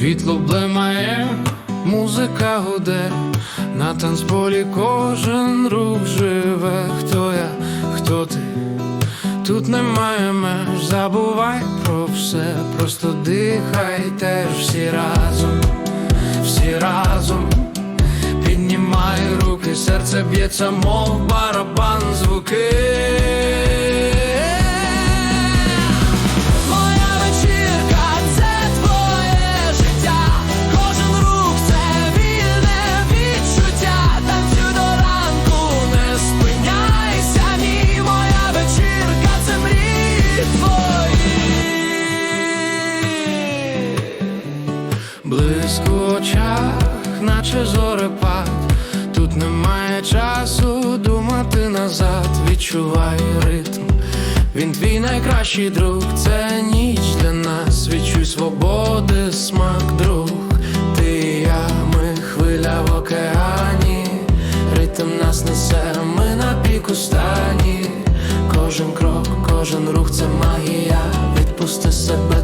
Світло блимає, музика гуде, на танцполі кожен рух живе. Хто я, хто ти? Тут немає меж, забувай про все, просто дихай теж всі разом, всі разом. Піднімай руки, серце б'ється, мов барабан звуки. Блиск у очах, наче зорепад. Тут немає часу думати назад, відчувай ритм. Він твій найкращий друг, це ніч для нас. Відчуй свободи, смак, друг. Ти і я, ми хвиля в океані, ритм нас несе, ми на піку стані. Кожен крок, кожен рух це магія. Відпусти себе